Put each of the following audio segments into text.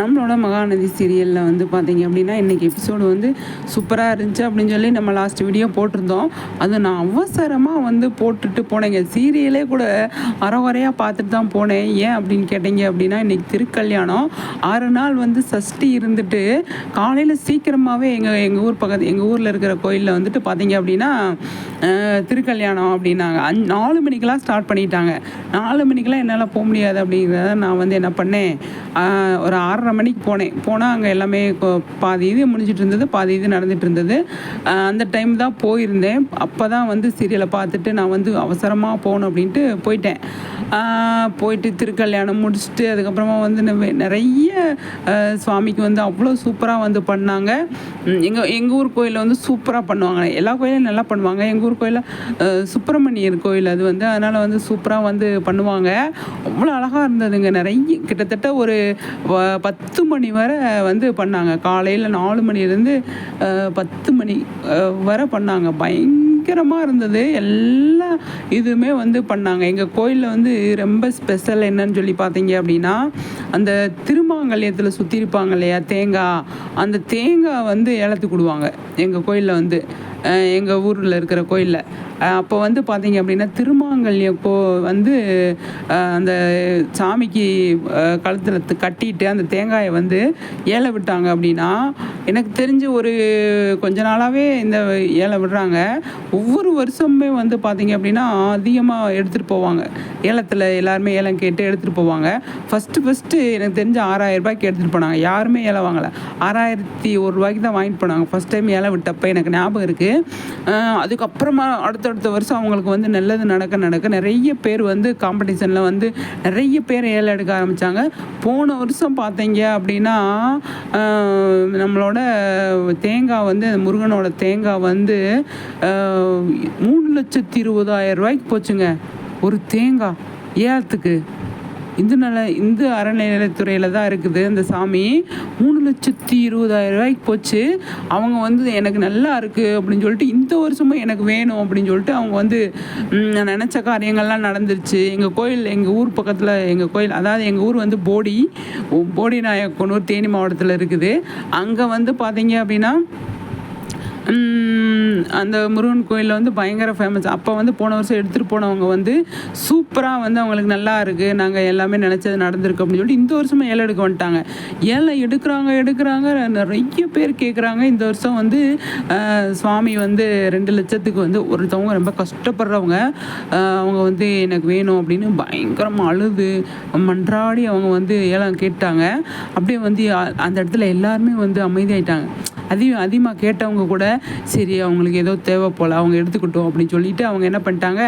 நம்மளோட மகாநதி சீரியலில் வந்து பார்த்தீங்க அப்படின்னா இன்றைக்கி எபிசோடு வந்து சூப்பராக இருந்துச்சு அப்படின்னு சொல்லி நம்ம லாஸ்ட் வீடியோ போட்டிருந்தோம். அது நான் அவசரமாக வந்து போட்டுட்டு போனேங்க. சீரியலே கூட அறவரையாக பார்த்துட்டு தான் போனேன். ஏன் அப்படின்னு கேட்டீங்க அப்படின்னா இன்றைக்கி திருக்கல்யாணம். ஆறு நாள் வந்து சஷ்டி இருந்துட்டு காலையில் சீக்கிரமாகவே எங்கள் எங்கள் ஊர் பக்கத்து எங்கள் ஊரில் இருக்கிற கோயிலில் வந்துட்டு பார்த்தீங்க அப்படின்னா திருக்கல்யாணம் அப்படின்னாங்க. அஞ்சு நாலு மணிக்கெலாம் ஸ்டார்ட் பண்ணிட்டாங்க. நாலு மணிக்கெலாம் என்னால் போக முடியாது அப்படிங்கிறத நான் வந்து என்ன பண்ணேன்? ஒரு ஆறரை மணிக்கு போனேன். போனால் அங்கே எல்லாமே பாதி இது முடிஞ்சிட்டு இருந்தது பாதி இது நடந்துட்டு இருந்தது. அந்த டைம் தான் போயிருந்தேன். அப்போ தான் வந்து சீரியலை பார்த்துட்டு நான் வந்து அவசரமாக போகணும் அப்படின்ட்டு போயிட்டேன். போயிட்டு திருக்கல்யாணம் முடிச்சுட்டு அதுக்கப்புறமா வந்து நிறைய சுவாமிக்கு வந்து அவ்வளோ சூப்பராக வந்து பண்ணாங்க. எங்கள் எங்கள் ஊர் கோயிலில் வந்து சூப்பராக பண்ணுவாங்க. எல்லா கோயிலும் நல்லா பண்ணுவாங்க. எங்கள் ஊர் கோயிலில் சுப்பிரமணியர் கோயில் அது வந்து அதனால் வந்து சூப்பராக வந்து பண்ணுவாங்க. அவ்வளோ அழகாக இருந்ததுங்க. நிறைய கிட்டத்தட்ட ஒரு பத்து பத்து மணி வரை வந்து பண்ணாங்க. காலையில் நாலு மணிலேருந்து பத்து மணி வரை பண்ணாங்க. பயங்கரமாக இருந்தது. எல்லா இதுவுமே வந்து பண்ணாங்க. எங்கள் கோயிலில் வந்து ரொம்ப ஸ்பெஷல் என்னன்னு சொல்லி பார்த்தீங்க அப்படின்னா அந்த திருமாங்கல்யத்தில் சுற்றி இருப்பாங்க இல்லையா தேங்காய். அந்த தேங்காய் வந்து ஏலத்துக்கு விடுவாங்க எங்கள் கோயிலில் வந்து. எங்கள் ஊரில் இருக்கிற கோயிலில். அப்போ வந்து பார்த்தீங்க அப்படின்னா திருமாங்கல்யம் கோ வந்து அந்த சாமிக்கு கழுத்தில் கட்டிட்டு அந்த தேங்காயை வந்து ஏல விட்டாங்க அப்படின்னா எனக்கு தெரிஞ்சு ஒரு கொஞ்ச நாளாகவே இந்த ஏல விடுறாங்க. ஒவ்வொரு வருஷமுமே வந்து பார்த்தீங்க அப்படின்னா அதிகமாக எடுத்துகிட்டு போவாங்க. ஏலத்தில் எல்லாருமே ஏலம் கேட்டு எடுத்துகிட்டு போவாங்க. ஃபஸ்ட்டு ஃபஸ்ட்டு எனக்கு தெரிஞ்ச ஆறாயிரம் ரூபாய்க்கு எடுத்துகிட்டு போனாங்க. யாருமே ஏலம் வாங்கலை. ஆறாயிரத்தி ஒரு ரூபாய்க்கு தான் வாங்கிட்டு போனாங்க. ஃபஸ்ட் டைம் ஏலை விட்டப்போ எனக்கு ஞாபகம் இருக்குது அதுக்கப்புறமா அடுத்தடுத்த வருஷம் அவங்களுக்கு வந்து நல்லது நடக்க நடக்க நிறைய பேர் வந்து காம்படிஷனில் வந்து நிறைய பேர் ஏழை எடுக்க ஆரம்பித்தாங்க போன வருஷம் பார்த்தீங்க அப்படின்னா நம்மளோட தேங்காய் வந்து முருகனோட தேங்காய் வந்து மூணு லட்சத்தி இருபதாயிரம் ரூபாய்க்கு போச்சுங்க. ஒரு தேங்காய் ஏலத்துக்கு. இந்து நல இந்து அறநிலையத்துறையில் தான் இருக்குது அந்த சாமி. மூணு லட்சத்தி இருபதாயிரம் ரூபாய்க்கு போச்சு. அவங்க வந்து எனக்கு நல்லா இருக்குது அப்படின்னு சொல்லிட்டு இந்த வருஷமும் எனக்கு வேணும் அப்படின்னு சொல்லிட்டு அவங்க வந்து நான் நினச்ச காரியங்கள்லாம் நடந்துருச்சு. எங்கள் கோயில் எங்கள் ஊர் பக்கத்தில் எங்கள் கோயில் அதாவது எங்கள் ஊர் வந்து போடி போடி நாயக்கனூர் தேனி மாவட்டத்தில் இருக்குது. அங்கே வந்து பார்த்தீங்க அப்படின்னா அந்த முருகன் கோயிலில் வந்து பயங்கர ஃபேமஸ் அப்போ வந்து போன வருஷம் எடுத்துகிட்டு போனவங்க வந்து சூப்பராக வந்து அவங்களுக்கு நல்லா இருக்குது நாங்கள் எல்லாமே நினச்சது நடந்திருக்கு அப்படின்னு சொல்லிட்டு இந்த வருஷமும் ஏழை எடுக்க வந்துட்டாங்க. ஏழை எடுக்கிறாங்க எடுக்கிறாங்க. நிறைய பேர் கேட்குறாங்க இந்த வருஷம் வந்து சுவாமி வந்து ரெண்டு லட்சத்துக்கு வந்து ஒருத்தவங்க ரொம்ப கஷ்டப்படுறவங்க அவங்க வந்து எனக்கு வேணும் அப்படின்னு பயங்கரமாக அழுது மன்றாடி அவங்க வந்து ஏழை கேட்டாங்க. அப்படியே வந்து அந்த இடத்துல எல்லாருமே வந்து அமைதியாயிட்டாங்க. அதிகம் அதிகமாக கேட்டவங்க கூட சரி அவங்களுக்கு ஏதோ தேவை போல் அவங்க எடுத்துக்கிட்டோம் அப்படின்னு சொல்லிட்டு அவங்க என்ன பண்ணிட்டாங்க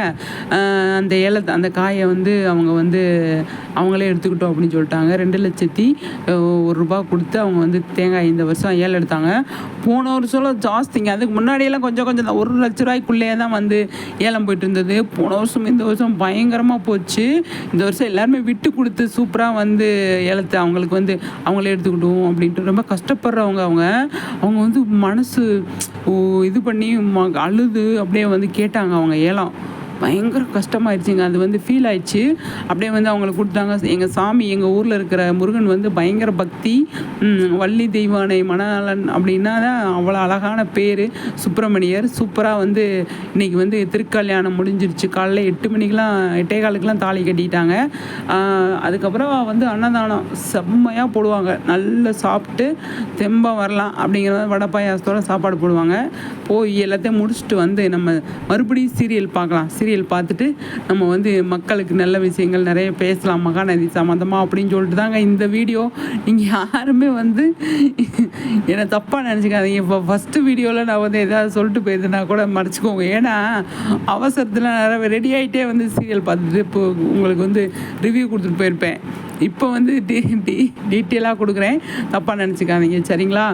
அந்த ஏலத்தை அந்த காயை வந்து அவங்க வந்து அவங்களே எடுத்துக்கிட்டோம் அப்படின்னு சொல்லிட்டாங்க. ரெண்டு லட்சத்தி ஒரு ரூபா கொடுத்து அவங்க வந்து தேங்காய் இந்த வருஷம் ஏலம் எடுத்தாங்க. போன வருஷம்லாம் ஜாஸ்திங்க அதுக்கு முன்னாடியெல்லாம் கொஞ்சம் கொஞ்சம் தான் ஒரு லட்ச ரூபாய்க்குள்ளேயே தான் வந்து ஏலம் போயிட்டு இருந்தது. போன வருஷம் இந்த வருஷம் பயங்கரமாக போச்சு. இந்த வருஷம் எல்லாருமே விட்டு கொடுத்து சூப்பராக வந்து ஏலத்தை அவங்களுக்கு வந்து அவங்களே எடுத்துக்கிட்டோம் அப்படின்ட்டு ரொம்ப கஷ்டப்படுறவங்க அவங்க. அவங்க அவங்க வந்து மனசு இது பண்ணி ம- அழுது அப்படியே வந்து கேட்டாங்க அவங்க ஏலம். பயங்கர கஷ்டமாயிடுச்சுங்க அது வந்து ஃபீல் ஆயிடுச்சு. அப்படியே வந்து அவங்களுக்கு கொடுத்தாங்க. எங்கள் சாமி எங்கள் ஊரில் இருக்கிற முருகன் வந்து பயங்கர பக்தி வள்ளி தெய்வானை மணாளன் அப்படின்னா தான் அவ்வளோ அழகான பேர். சுப்பிரமணியர் சூப்பராக வந்து இன்னைக்கு வந்து திருக்கல்யாணம் முடிஞ்சிருச்சு. காலைல எட்டு மணிக்கெலாம் எட்டே காலுக்கெலாம் தாலி கட்டிட்டாங்க. அதுக்கப்புறம் வந்து அன்னதானம் செம்மையாக போடுவாங்க. நல்லா சாப்பிட்டு தெம்பாக வரலாம் அப்படிங்கிற வடை பாயாசத்தோட சாப்பாடு போடுவாங்க. போய் எல்லாத்தையும் முடிச்சுட்டு வந்து நம்ம மறுபடியும் சீரியல் பார்க்கலாம். சீரியல் பார்த்துட்டு நம்ம வந்து மக்களுக்கு நல்ல விஷயங்கள் நிறைய பேசலாம் மகாநதி சம்மந்தமாக அப்படின்னு சொல்லிட்டு தாங்க இந்த வீடியோ. நீங்கள் யாருமே வந்து என்னை தப்பாக நினச்சிக்காதீங்க. இப்போ ஃபஸ்ட்டு வீடியோவில் நான் வந்து எதாவது சொல்லிட்டு போயிருந்தேன்னா கூட மறைச்சிக்கோங்க. ஏன்னா அவசரத்தில் நிறைய ரெடி ஆகிட்டே வந்து சீரியல் பார்த்துட்டு இப்போ உங்களுக்கு வந்து ரிவ்யூ கொடுத்துட்டு போயிருப்பேன். இப்போ வந்து டி டி டீட்டெயிலாக கொடுக்குறேன். தப்பாக நினச்சிக்காதீங்க. சரிங்களா?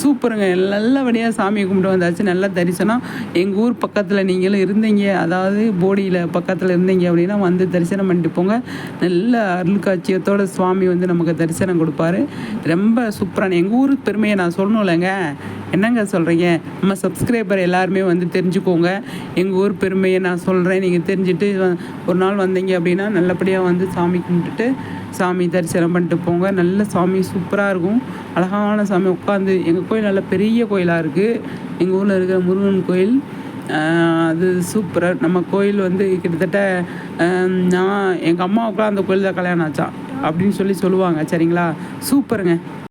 சூப்பருங்க. நல்லபடியாக சாமியை கும்பிட்டு வந்தாச்சு. நல்ல தரிசனம். எங்கள் ஊர் பக்கத்தில் நீங்களும் இருந்தீங்க. அதாவது போடியில் பக்கத்தில் இருந்தீங்க அப்படின்னா வந்து தரிசனம் பண்ணிட்டு போங்க. நல்ல அருள்காட்சியத்தோட சுவாமி வந்து நமக்கு தரிசனம் கொடுப்பாரு. ரொம்ப சூப்பரான எங்கள் ஊர் பெருமையை நான் சொல்லணும்லங்க. என்னங்க சொல்கிறீங்க நம்ம சப்ஸ்கிரைபர் எல்லாருமே வந்து தெரிஞ்சுக்கோங்க. எங்கள் ஊர் பெருமையை நான் சொல்கிறேன் நீங்கள் தெரிஞ்சுட்டு ஒரு நாள் வந்தீங்க அப்படின்னா நல்லபடியாக வந்து சாமி கும்பிட்டுட்டு சாமி தரிசனம் பண்ணிட்டு போங்க. நல்ல சாமி சூப்பராக இருக்கும். அழகான சாமி உட்காந்து எங்கள் கோயில் நல்ல பெரிய கோயிலாக இருக்குது எங்கள் ஊரில் இருக்கிற முருகன் கோயில். அது சூப்பராக நம்ம கோயில் வந்து கிட்டத்தட்ட நான் எங்கள் அம்மாவுக்குலாம் அந்த கோயில் தான் கல்யாணம் ஆச்சான் அப்படின்னு சொல்லி சொல்லுவாங்க. சரிங்களா? சூப்பருங்க.